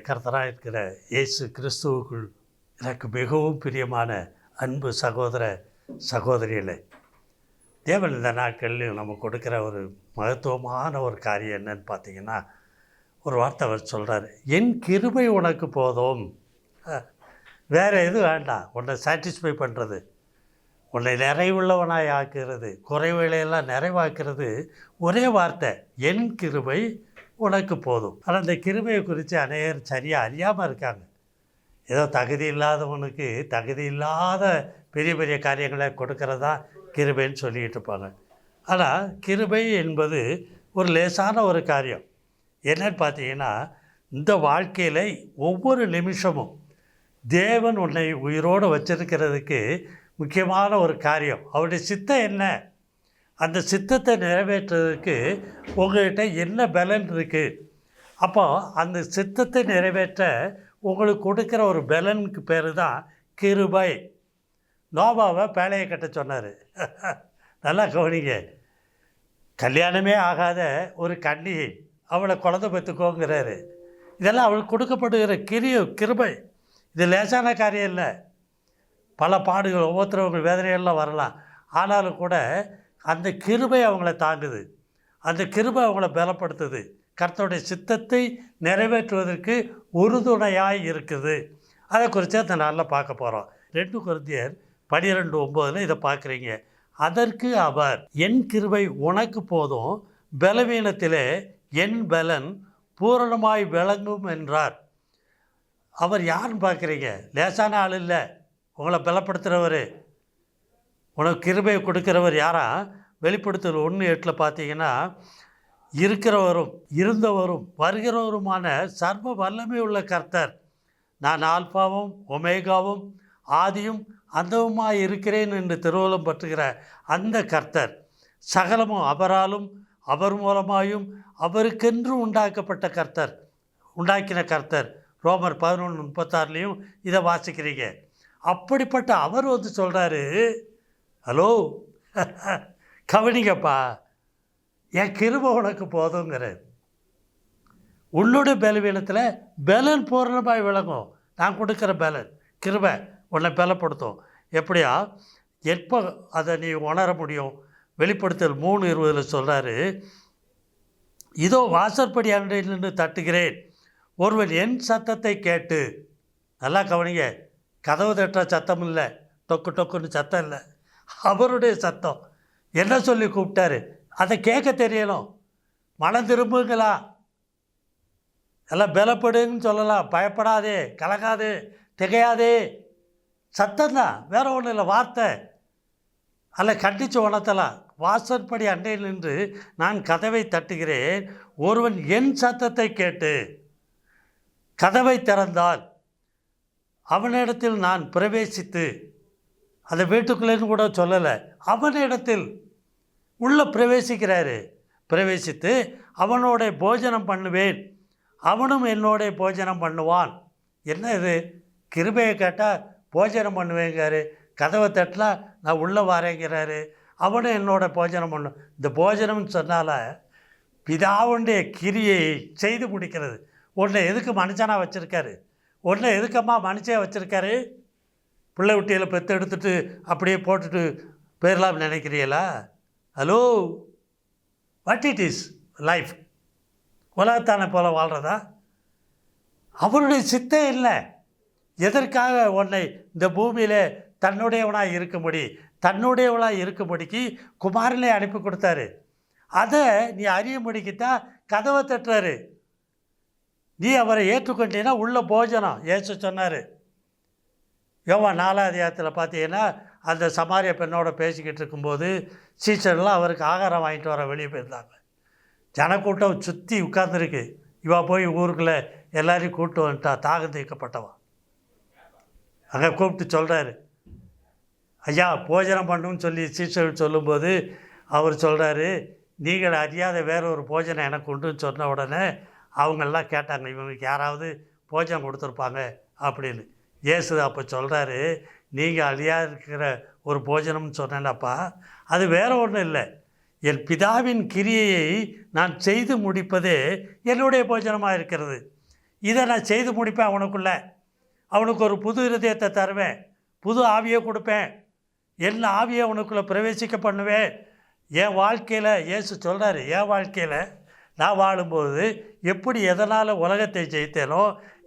நம்முடைய கர்த்தராக இருக்கிற இயேசு கிறிஸ்துவுக்குள் எனக்கு மிகவும் பிரியமான அன்பு சகோதர சகோதரிகளே தேவன் இந்த நாட்களில் நம்ம கொடுக்குற ஒரு மகத்துவமான ஒரு காரியம் என்னன்னு பார்த்தீங்கன்னா ஒரு வார்த்தை அவர் சொல்கிறார் என் கிருபை உனக்கு போதும். வேறு எதுவும் வேண்டாம் உன்னை சாட்டிஸ்ஃபை பண்ணுறது உன்னை நிறைவுள்ளவனாய் ஆக்குறது குறைவுகளையெல்லாம் நிறைவாக்குறது ஒரே வார்த்தை என் கிருபை உனக்கு போதும். ஆனால் இந்த கிருமையை குறித்து அநேகர் சரியாக அறியாமல் இருக்காங்க. ஏதோ தகுதி இல்லாதவனுக்கு தகுதி இல்லாத பெரிய பெரிய காரியங்களை கொடுக்கறதா கிருபைன்னு சொல்லிக்கிட்டு இருப்பாங்க. ஆனால் கிருபை என்பது ஒரு லேசான ஒரு காரியம். என்னன்னு பார்த்தீங்கன்னா இந்த வாழ்க்கையில் ஒவ்வொரு நிமிஷமும் தேவன் உன்னை உயிரோடு வச்சிருக்கிறதுக்கு முக்கியமான ஒரு காரியம். அவருடைய சித்தம் என்ன? அந்த சித்தத்தை நிறைவேற்றுறதுக்கு உங்கள்கிட்ட என்ன பலன் இருக்குது அப்போ அந்த சித்தத்தை நிறைவேற்ற உங்களுக்கு கொடுக்குற ஒரு பலனுக்கு பேர் தான் கிருபை. நோபாவை பேழையை கட்ட சொன்னார். நல்லா கவனிங்க. கல்யாணமே ஆகாத ஒரு கண்ணி அவளை குழந்தை பெற்றுக்கோங்கிறாரு. இதெல்லாம் அவளுக்கு கொடுக்கப்படுகிற கிரியோ கிருபை. இது லேசான காரியம் இல்லை. பல பாடுகள் ஒவ்வொருத்தரவங்க வேதனையெல்லாம் வரலாம். ஆனாலும் கூட அந்த கிருபை அவங்கள தாங்குது. அந்த கிருபை அவங்கள பலப்படுத்துது. கர்த்தருடைய சித்தத்தை நிறைவேற்றுவதற்கு உறுதுணையாக இருக்குது. அதை குறித்து அந்த நாளில் பார்க்க போகிறோம் ரெண்டு குருந்தியர் பனிரெண்டு ஒம்போதில் இதை பார்க்குறீங்க. அதற்கு அவர் என் கிருபை உனக்கு போதும். பலவீனத்திலே என் பலன் பூரணமாய் விளங்கும் என்றார். அவர் யாருன்னு பார்க்குறீங்க? லேசான ஆள் இல்லை. உங்களை பலப்படுத்துகிறவர் உனக்கு கிருபையை கொடுக்கிறவர் யாரா? வெளிப்படுத்தல் ஒன்று எட்டில் பார்த்தீங்கன்னா இருக்கிறவரும் இருந்தவரும் வருகிறவருமான சர்வ வல்லமை உள்ள கர்த்தர். நான் ஆல்பாவும் ஒமேகாவும் ஆதியும் அந்தவுமாய் இருக்கிறேன் என்று திருவள்ளம் பற்றுகிற அந்த கர்த்தர் சகலமும் அவராலும் அவர் மூலமாயும் அவருக்கென்று உண்டாக்கப்பட்ட கர்த்தர் உண்டாக்கின கர்த்தர். ரோமர் பதினொன்று முப்பத்தாறுலேயும் இதை வாசிக்கிறீங்க. அப்படிப்பட்ட அவர் வந்து சொல்கிறாரு ஹலோ? கவனிங்கப்பா. என் கிருப உனக்கு போதுங்கிறார். உன்னுடைய பலவீனத்தில் பலன் பூரணமாக விளங்கும். நான் கொடுக்குற பலன். கிருபை உன்னை பலப்படுத்தும். எப்படியா? எப்போ அதை நீ உணர முடியும்? வெளிப்படுத்தல் மூணு இருபதில் சொல்கிறாரு இதோ வாசற்படி அண்டையில் நின்று தட்டுகிறேன். ஒருவன் என் சத்தத்தை கேட்டு நல்லா கவனிங்க. கதவு தட்டுற சத்தம் இல்லை. டொக்கு டொக்குன்னு சத்தம் இல்லை. அவருடைய சத்தம். என்ன சொல்லி கூப்பிட்டாரு? அதை கேட்க தெரியணும். மனம் திரும்புங்களா? எல்லாம் பலப்படுன்னு சொல்லலாம். பயப்படாதே கலக்காது திகையாதே. சத்தம் தான் வேற ஒன்றும் இல்லை. வார்த்தை. அல்ல கண்டித்து உணர்த்தலாம். வாசற்படி அண்டையில் நின்று நான் கதவை தட்டுகிறேன். ஒருவன் என் சத்தத்தை கேட்டு கதவை திறந்தால் அவனிடத்தில் நான் பிரவேசித்து அந்த வீட்டுக்குள்ளேன்னு கூட சொல்லலை. அவனிடத்தில் உள்ளே பிரவேசிக்கிறாரு. பிரவேசித்து அவனோட போஜனம் பண்ணுவேன். அவனும் என்னோட போஜனம் பண்ணுவான். என்ன இது? கிருபையை கேட்டால் போஜனம் பண்ணுவேங்காரு கதவை தட்டினா நான் உள்ளே வரேங்கிறாரு. அவனும் என்னோட போஜனம் பண்ணும் இந்த போஜனம்னு சொன்னால பிதாவுடைய கிரியை செய்து முடிக்கிறது. உன்னை எதுக்கு மனுஷனாக வச்சுருக்காரு? உன்னை எதுக்கம்மா மனுஷன் வச்சுருக்காரு? பிள்ளை குட்டியில் பெற்று எடுத்துட்டு அப்படியே போட்டுட்டு போயிடலாம் நினைக்கிறீங்களா? Hello what it is life உலகத்தானை போல் வாழ்கிறதா அவருடைய சித்தம் இல்லை. எதற்காக உன்னை இந்த பூமியில் தன்னுடையவனாக இருக்கும்படி தன்னுடையவனாக இருக்கும்படிக்கு குமாரனை அனுப்பி கொடுத்தாரு. அதை நீ அறியும்படிக்குத்தான் கதவை தட்டுறாரு. நீ அவரை ஏற்றுக்கொண்டீங்கன்னா உள்ள போஜனம். ஏசு சொன்னார். யோவா நாலாவது அதிகாரத்தில் பார்த்தீங்கன்னா அந்த சமாரிய பெண்ணோட பேசிக்கிட்டு இருக்கும்போது சீச்சர்லாம் அவருக்கு ஆகாரம் வாங்கிட்டு வர வெளியே போயிருந்தாங்க. ஜனக்கூட்டம் சுற்றி உட்காந்துருக்கு இவா போய் ஊருக்குள்ளே எல்லாரையும் கூப்பிட்டு வந்துட்டா தாகம் தீர்க்கப்பட்டவா? அங்கே கூப்பிட்டு சொல்கிறாரு ஐயா போஜனம் பண்ணுன்னு சொல்லி சீசர்கள் சொல்லும்போது அவர் சொல்கிறாரு நீங்கள் அறியாத வேற ஒரு போஜனை எனக்கு உண்டுன்னு சொன்ன உடனே அவங்கெல்லாம் கேட்டாங்க இவங்களுக்கு யாராவது போஜனம் கொடுத்துருப்பாங்க அப்படின்னு. இயேசு அப்போ சொல்கிறாரு நீங்கள் அழியா இருக்கிற ஒரு போஜனம்னு சொன்னேன்டாப்பா அது வேற ஒன்றும் இல்லை. என் பிதாவின் கிரியையை நான் செய்து முடிப்பதே என்னுடைய போஜனமாக இருக்கிறது. இதை நான் செய்து முடிப்பேன் அவனுக்குள்ள. அவனுக்கு ஒரு புது இருதயத்தை தருவேன். புது ஆவியை கொடுப்பேன். என்ன ஆவியை அவனுக்குள்ளே பிரவேசிக்க பண்ணுவேன்? என் வாழ்க்கையில் இயேசு சொல்கிறாரு என் வாழ்க்கையில் நான் வாழும்போது எப்படி எதனால் உலகத்தை ஜெயித்தேனோ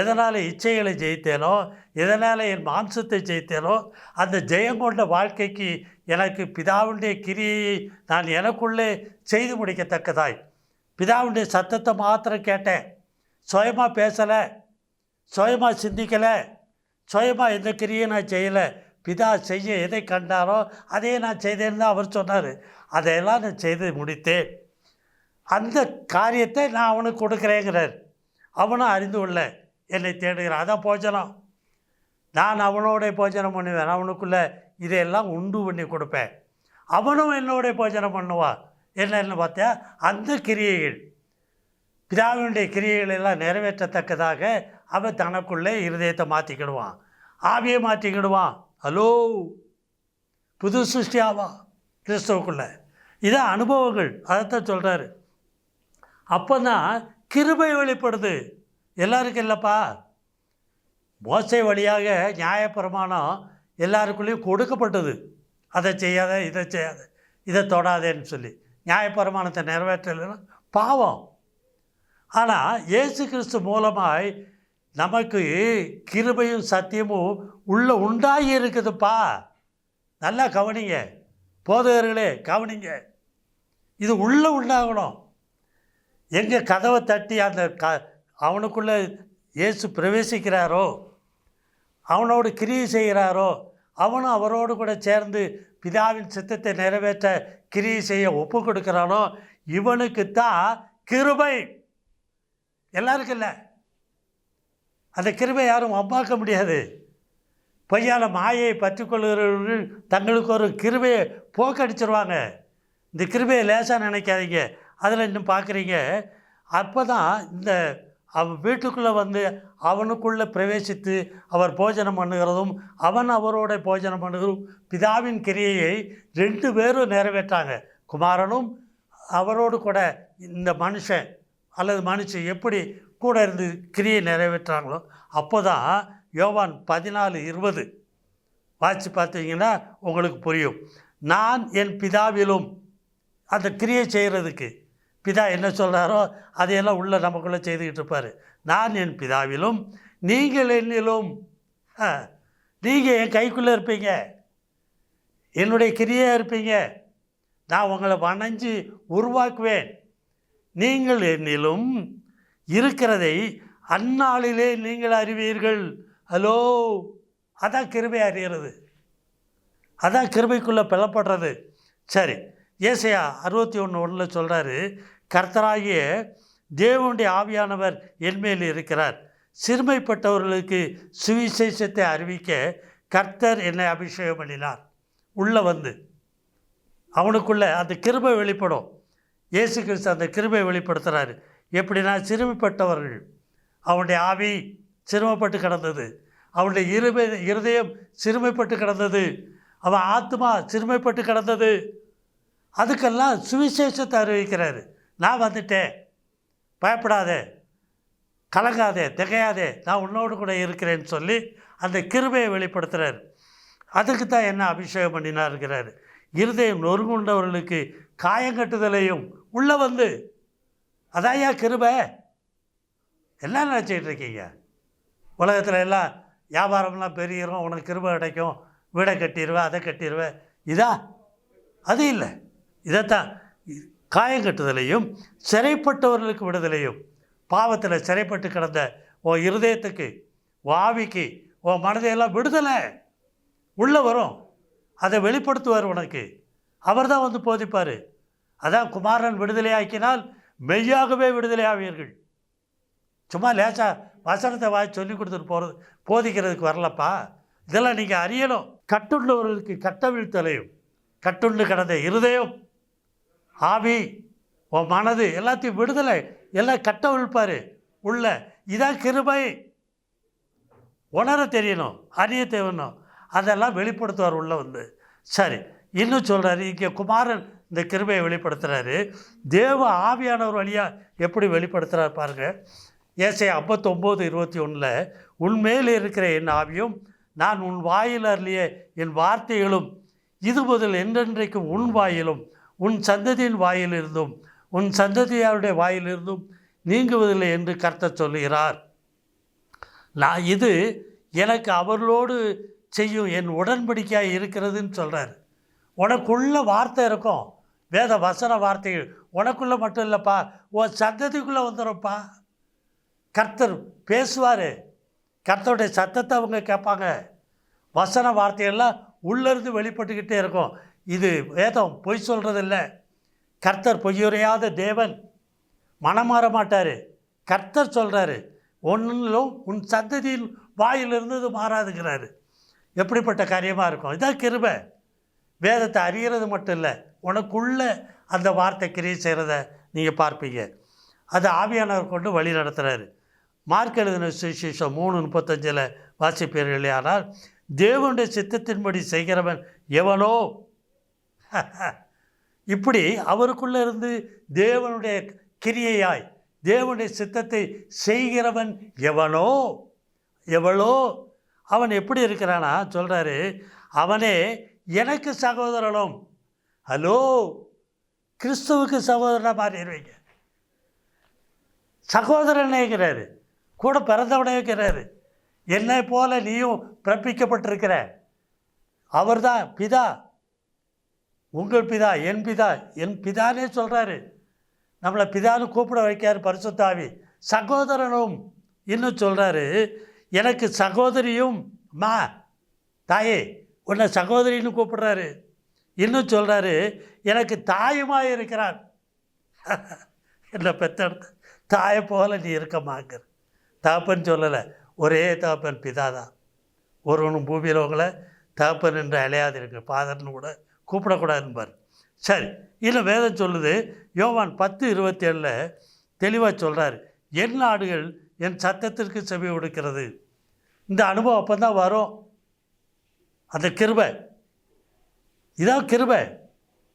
எதனால் இச்சைகளை ஜெயித்தேனோ எதனால் என் மாம்சத்தை ஜெயித்தேனோ அந்த ஜெயம் கொண்ட வாழ்க்கைக்கு எனக்கு பிதாவுடைய கிரியையை நான் எனக்குள்ளே செய்து முடிக்கத்தக்கதாய். பிதாவுடைய சத்தத்தை மாத்திரம் கேட்டேன். சுயமாக பேசலை. சுயமாக சிந்திக்கலை. சுயமாக எந்த கிரியை நான் செய்யலை. பிதா செய்ய எதை கண்டாரோ அதையே நான் செய்தேன்னு தான் அவர் சொன்னார். அதையெல்லாம் நான் செய்து முடித்தேன். அந்த காரியத்தை நான் அவனுக்கு கொடுக்குறேங்கிறார். அவனும் அறிந்து கொள்ள என்னை தேடுகிறான். அதான் போஜனம். நான் அவனோட போஜனம் பண்ணுவேன். அவனுக்குள்ளே இதையெல்லாம் உண்டு பண்ணி கொடுப்பேன். அவனும் என்னோடைய போஜனம் பண்ணுவான் என்னன்னு பார்த்தா அந்த கிரியைகள். பிதாவினுடைய கிரியைகளை எல்லாம் நிறைவேற்றத்தக்கதாக அவன் தனக்குள்ளே இருதயத்தை மாற்றிக்கிடுவான் ஆவியை மாற்றிக்கிடுவான். ஹலோ! புது சிருஷ்டியாவா? கிறிஸ்தவுக்குள்ளே. இதான் அனுபவங்கள். அதைத்தான் சொல்கிறாரு அப்போ தான் கிருபை வெளிப்படுது. எல்லாருக்கும் இல்லைப்பா. மோசை வழியாக நியாயப்பிரமாணம் எல்லாருக்குள்ளேயும் கொடுக்கப்பட்டது. அதை செய்யாத இதை செய்யாத இதை தொடாதேன்னு சொல்லி. நியாயப்பிரமாணத்தை நிறைவேற்றலைன்னா பாவம். ஆனால் இயேசு கிறிஸ்து மூலமாய் நமக்கு கிருபையும் சத்தியமும் உள்ளே உண்டாகி இருக்குதுப்பா. நல்லா கவனிங்க. போதகர்களே கவனிங்க. இது உள்ளே உண்டாகணும். எங்கே கதவை தட்டி அந்த க அவனுக்குள்ளே இயேசு பிரவேசிக்கிறாரோ? அவனோடு கிரியை செய்கிறாரோ? அவனும் அவரோடு கூட சேர்ந்து பிதாவின் சித்தத்தை நிறைவேற்ற கிரியை செய்ய ஒப்பு கொடுக்குறானோ? இவனுக்கு தான் கிருபை. எல்லாருக்கும் இல்லை. அந்த கிருபை யாரும் அம்மாக்க முடியாது. பொய்யால மாயை பற்றிக்கொள்கிறவர்கள் தங்களுக்கு ஒரு கிருபையை போக்கடிச்சிருவாங்க. இந்த கிருபையை லேசாக நினைக்காதீங்க. அதில் இன்னும் பார்க்குறீங்க அப்போ தான் இந்த அவன் வீட்டுக்குள்ளே வந்து அவனுக்குள்ளே பிரவேசித்து அவர் போஜனம் பண்ணுகிறதும் அவன் அவரோட போஜனம் பண்ணுகிறதும் பிதாவின் கிரியையை ரெண்டு பேரும் நிறைவேற்றாங்க. குமாரனும் அவரோடு கூட இந்த மனுஷன் அல்லது மனுஷன் எப்படி கூட இருந்து கிரியை நிறைவேற்றாங்களோ அப்போ தான் யோவான் பதினாலு இருபது. வாட்சி பார்த்தீங்கன்னா உங்களுக்கு புரியும். நான் என் பிதாவிலும் அந்த கிரியை செய்கிறதுக்கு பிதா என்ன சொல்கிறாரோ அதையெல்லாம் உள்ள நமக்குள்ளே செய்துக்கிட்டு இருப்பார். நான் என் பிதாவிலும் நீங்கள் என்னிலும். நீங்கள் என் கைக்குள்ளே இருப்பீங்க. என்னுடைய கிரியாக இருப்பீங்க. நான் உங்களை வணைஞ்சு உருவாக்குவேன். நீங்கள் என்னிலும் இருக்கிறதை அந்நாளிலே நீங்கள் அறிவீர்கள். ஹலோ அதான் கிருபை அறிகிறது. அதான் கிருபைக்குள்ளே பிளப்படுறது சரி ஏசையா அறுபத்தி ஒன்று ஒன்றில் சொல்கிறாரு கர்த்தராகிய தேவனுடைய ஆவியானவர் என்மேல் இருக்கிறார். சிறுமைப்பட்டவர்களுக்கு சுவிசேஷத்தை அறிவிக்க கர்த்தர் என்னை அபிஷேகம் பண்ணினார். உள்ளே வந்து. அவனுக்குள்ள அந்த கிருபை வெளிப்படும். இயேசு கிறிஸ்து அந்த கிருபை வெளிப்படுத்துகிறாரு எப்படின்னா சிறுமைப்பட்டவர்கள் அவனுடைய ஆவி சிறுமைப்பட்டு கிடந்தது. அவனுடைய இருமை இருதயம் சிறுமைப்பட்டு கிடந்தது. அவன் ஆத்மா சிறுமைப்பட்டு கிடந்தது. அதுக்கெல்லாம் சுவிசேஷத்தை அறிவிக்கிறாரு. நான் வந்துட்டேன். பயப்படாதே. கலங்காதே. திகையாதே. நான் உன்னோடு கூட இருக்கிறேன்னு சொல்லி அந்த கிருபையை வெளிப்படுத்துகிறார் அதுக்கு தான் என்ன அபிஷேகம் பண்ணினா இருக்கிறார் இருதயம் நொறுங்குண்டவர்களுக்கு காயங்கட்டுதலையும் உள்ளே வந்து. அதாயா கிருபை. என்ன நினச்சிக்கிட்டு இருக்கீங்க? உலகத்தில் எல்லாம் வியாபாரம்லாம் பெருகிரும். உனக்கு கிருபை கிடைக்கும். வீடை கட்டிடுவேன் அதை கட்டிடுவேன் இதா? அது இல்லை. இதைத்தான். காயம் கட்டுதலையும் சிறைப்பட்டவர்களுக்கு விடுதலையும். பாவத்தில் சிறைப்பட்டு கிடந்த உன் இருதயத்துக்கு வாவிக்கு ஆவிக்கு உன் மனதையெல்லாம் விடுதலை. உள்ளே வரும். அதை வெளிப்படுத்துவார் உனக்கு. அவர் தான் வந்து போதிப்பார். அதான் குமாரன் விடுதலையாக்கினால் மெய்யாகவே விடுதலையாவீர்கள் சும்மா லேசா வசனத்தை வாய் சொல்லி கொடுத்துட்டு போகிறது போதிக்கிறதுக்கு வரலப்பா. இதெல்லாம் நீங்கள் அறியணும். கட்டுள்ளவர்களுக்கு கட்டவிழ்த்தலையும் கட்டுண்டு கிடந்த இருதயம் ஆவி உன் மனது எல்லாத்தையும் விடுதலை எல்லாம் கட்ட விழுப்பார். உள்ள இதான் கிருபை. உணர தெரியணும் அறிய தேவணும் அதெல்லாம் வெளிப்படுத்துவார் உள்ள வந்து. சரி இன்னும் சொல்கிறாரு இங்கே குமாரன் இந்த கிருபையை வெளிப்படுத்துகிறாரு தேவ ஆவியானவர் வழியாக எப்படி வெளிப்படுத்துகிறார் பாருங்கள் ஏசை ஐம்பத்தொம்போது இருபத்தி ஒன்றில் உன்மேல் இருக்கிற என் ஆவியும் நான் உன் வாயில் அருளிய என் வார்த்தைகளும் இது முதல் என்றென்றைக்கும் உன் வாயிலும் உன் சந்ததியின் வாயிலிருந்தும் உன் சந்ததியாருடைய வாயிலிருந்தும் நீங்குவதில்லை என்று கர்த்தர் சொல்லுகிறார். நான் இது எனக்கு அவர்களோடு செய்யும் என் உடன்படிக்கையாக இருக்கிறதுன்னு சொல்கிறார் உனக்குள்ள வார்த்தை இருக்கும். வேத வசன வார்த்தைகள் உனக்குள்ளே மட்டும் இல்லைப்பா உன் சந்ததிக்குள்ளே வந்துடும்ப்பா கர்த்தர் பேசுவார். கர்த்தருடைய சத்தத்தை அவங்க கேட்பாங்க. வசன வார்த்தையெல்லாம் உள்ளேருந்து வெளிப்பட்டுக்கிட்டே இருக்கும். இது வேதம் பொய் சொல்கிறதில்ல கர்த்தர் பொய்யுரையாத தேவன். மனம் மாற மாட்டார். கர்த்தர் சொல்கிறாரு ஒன்றிலும் உன் சந்ததியில் வாயிலிருந்து இது மாறாதுங்கிறாரு. எப்படிப்பட்ட காரியமாக இருக்கும்? இதான் கிருப. வேதத்தை அறிகிறது மட்டும் இல்லை உனக்குள்ள அந்த வார்த்தை கிரியை செய்கிறத நீங்கள் பார்ப்பீங்க. அது ஆவியானவர் கொண்டு வழி நடத்துகிறாரு மார்க் எழுதின சுவிசேஷம் மூணு முப்பத்தஞ்சில் வாசிப்பீர்களே ஆனால் தேவனுடைய சித்தத்தின்படி செய்கிறவன் எவனோ இப்படி அவருக்குள்ளே இருந்து தேவனுடைய கிரியையாய் தேவனுடைய சித்தத்தை செய்கிறவன் எவனோ எவளோ அவன் எப்படி இருக்கிறானா சொல்கிறாரு அவனே எனக்கு சகோதரனும். ஹலோ கிறிஸ்துவுக்கு சகோதரனாக மாறிடுவீங்க. சகோதரனேங்கிறாரு கூட பிறந்தவனேங்கிறாரு என்னை போல நீயும் பிறப்பிக்கப்பட்டிருக்கிற. அவர்தான் பிதா உங்கள் பிதா என் பிதா என் பிதானே சொல்கிறாரு நம்மளை பிதான்னு கூப்பிட வைக்கார் பரிசுத்தாவி. சகோதரனும் இன்னும் சொல்கிறாரு எனக்கு சகோதரியும் மா தாயே உன்னை சகோதரின்னு கூப்பிடுறாரு. இன்னும் சொல்கிறாரு எனக்கு தாயுமாக இருக்கிறான் என்னை பெற்ற தாயை போல நீ இருக்கமாங்கிற தாப்பன் தகப்பன் சொல்லலை ஒரே தகப்பன் பிதா தான் ஒருவனும் பூமியில் உங்களை தகப்பன் என்று அலையாதிருங்க ஃபாதர்னு கூட கூப்பிடக்கூடாதுன்பார். சரி இல்லை வேதம் சொல்லுது. யோவான் பத்து இருபத்தி ஏழில் தெளிவாக சொல்கிறார் என் நாடுகள் என் சத்தத்திற்கு செவி கொடுக்கிறது இந்த அனுபவம் அப்போ தான் வரும். அந்த கிருபை. இதான் கிருபை.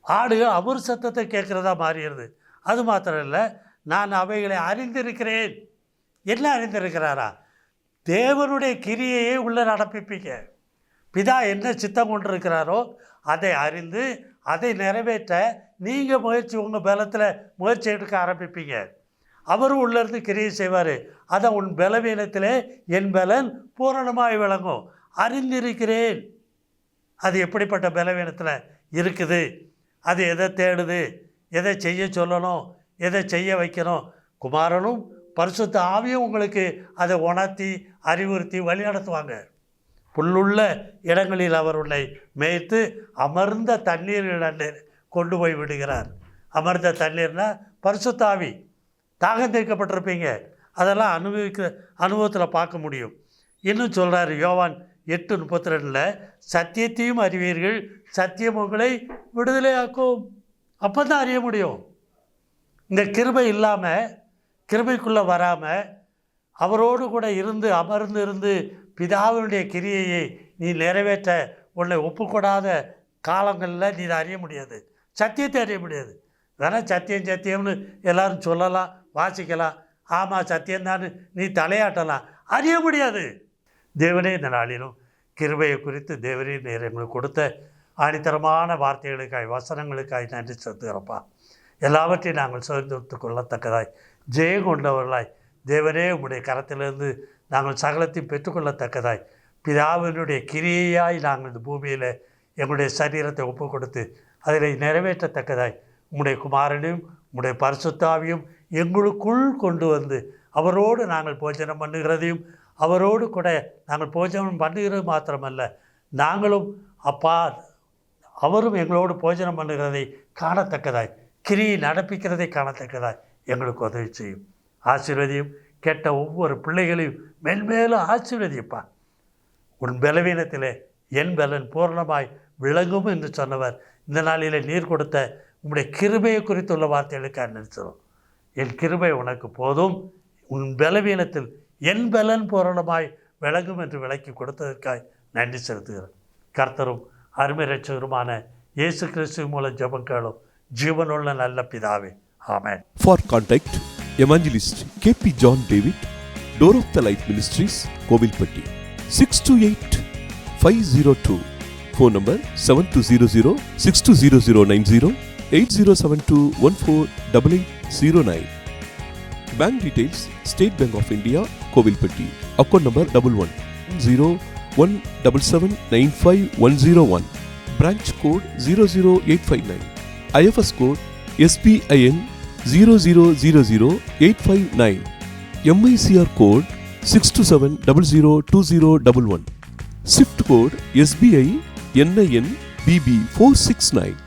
ஆடுகள் அவர் சத்தத்தை கேட்குறதா மாறிடுது. அது மாத்திரம் இல்லை நான் அவைகளை அறிந்திருக்கிறேன். என்ன அறிந்திருக்கிறாரா? தேவனுடைய கிரியையே உள்ளே நடப்பிப்பீங்க. பிதா என்ன சித்தம் கொண்டிருக்கிறாரோ அதை அறிந்து அதை நிறைவேற்ற நீங்கள் முயற்சி உங்கள் பலத்தில் முயற்சி எடுக்க ஆரம்பிப்பீங்க. அவரும் உள்ளேருந்து கிரியை செய்வார். அதை உன் பலவீனத்திலே என் பலன் பூரணமாய் விளங்கும். அறிந்திருக்கிறேன். அது எப்படிப்பட்ட பலவீனத்தில் இருக்குது? அது எதை தேடுது? எதை செய்ய சொல்லணும்? எதை செய்ய வைக்கணும்? குமாரனும் பரிசுத்த ஆவியும் உங்களுக்கு அதை உணர்த்தி அறிவுறுத்தி வழி நடத்துவாங்க புல்லுள்ள இடங்களில் அவர் உன்னை மேய்த்து அமர்ந்த தண்ணீர் கொண்டு போய் விடுகிறார். அமர்ந்த தண்ணீர்னால் பரிசுத்தாவி தாகம் தீர்க்கப்பட்டிருப்பீங்க அதெல்லாம் அனுபவிக்க அனுபவத்தில் பார்க்க முடியும். இன்னும் சொல்கிறார் யோவான் எட்டு முப்பத்தி ரெண்டில் சத்தியத்தையும் அறிவீர்கள். சத்தியம் உங்களை விடுதலையாக்கும். அப்போ தான் அறிய முடியும். இந்த கிருபை இல்லாமல் கிருபைக்குள்ளே வராமல் அவரோடு கூட இருந்து அமர்ந்து இருந்து பிதாவினுடைய கிரியையை நீ நிறைவேற்ற உன்னை ஒப்புக்கூடாத காலங்களில் நீ இதை அறிய முடியாது. சத்தியத்தை அறிய முடியாது. வேணால் சத்தியம் சத்தியம்னு எல்லாரும் சொல்லலாம் வாசிக்கலாம். ஆமாம் சத்தியம்தான் நீ தலையாட்டலாம். அறிய முடியாது. தேவனே இந்த நாளிலும் கிருபையை குறித்து தேவனே நேர் எங்களுக்கு கொடுத்த ஆணித்தரமான வார்த்தைகளுக்காய் வசனங்களுக்காய் நன்றி செலுத்துகிறப்பா. எல்லாவற்றையும் நாங்கள் சுதந்திரத்து கொள்ளத்தக்கதாய் ஜெயம் கொண்டவர்களாய் தேவனே உங்களுடைய கரத்திலிருந்து நாங்கள் சகலத்தையும் பெற்றுக்கொள்ளத்தக்கதாய். பிதாவினுடைய கிரியையாய் நாங்கள் இந்த பூமியில் எங்களுடைய சரீரத்தை ஒப்பு கொடுத்து அதில் நிறைவேற்றத்தக்கதாய். உங்களுடைய குமாரனையும் உங்களுடைய பரிசுத்தாவையும் எங்களுக்குள் கொண்டு வந்து அவரோடு நாங்கள் போஜனம் பண்ணுகிறதையும் அவரோடு கூட நாங்கள் போஜனம் பண்ணுகிறது மாத்திரமல்ல நாங்களும் அப்பா அவரும் எங்களோடு போஜனம் பண்ணுகிறதை காணத்தக்கதாய். கிரியை நடப்பிக்கிறதை காணத்தக்கதாய். எங்களுக்கு உதவி செய்யும். ஆசீர்வதியும் கெட்ட ஒவ்வொரு பிள்ளைகளையும் மென்மேலும் ஆசீர்வதிப்பா. உன் பலவீனத்திலே என் பலன் பூர்ணமாய் விளங்கும் என்று சொன்னவர். இந்த நாளில் நீர் கொடுத்த உம்முடைய கிருபையை குறித்துள்ள வார்த்தைகளுக்கு அனுப்பிச்சிடும் என் கிருபை உனக்கு போதும். உன் பலவீனத்தில் என் பலன் பூரணமாய் விளங்கும் என்று விளக்கி கொடுத்ததற்காய் நன்றி செலுத்துகிறேன். கர்த்தரும் அருமை ரட்சகருமான இயேசு கிறிஸ்து மூலம் ஜபம் கேளும். ஜீவனுள்ள நல்ல பிதாவே. ஆமேன். For contact evangelist K P John David door of the light ministries Kovilpatti six two eight five zero two phone number seven two zero zero six two zero zero nine zero eight zero seven two one four double eight zero nine bank details state bank of India Kovilpatti account number double one zero one double seven nine five one zero one branch code zero zero eight five zero zero zero zero eight five nine MICR code six two seven double zero two zero double one swift code SBI NIN BB four six nine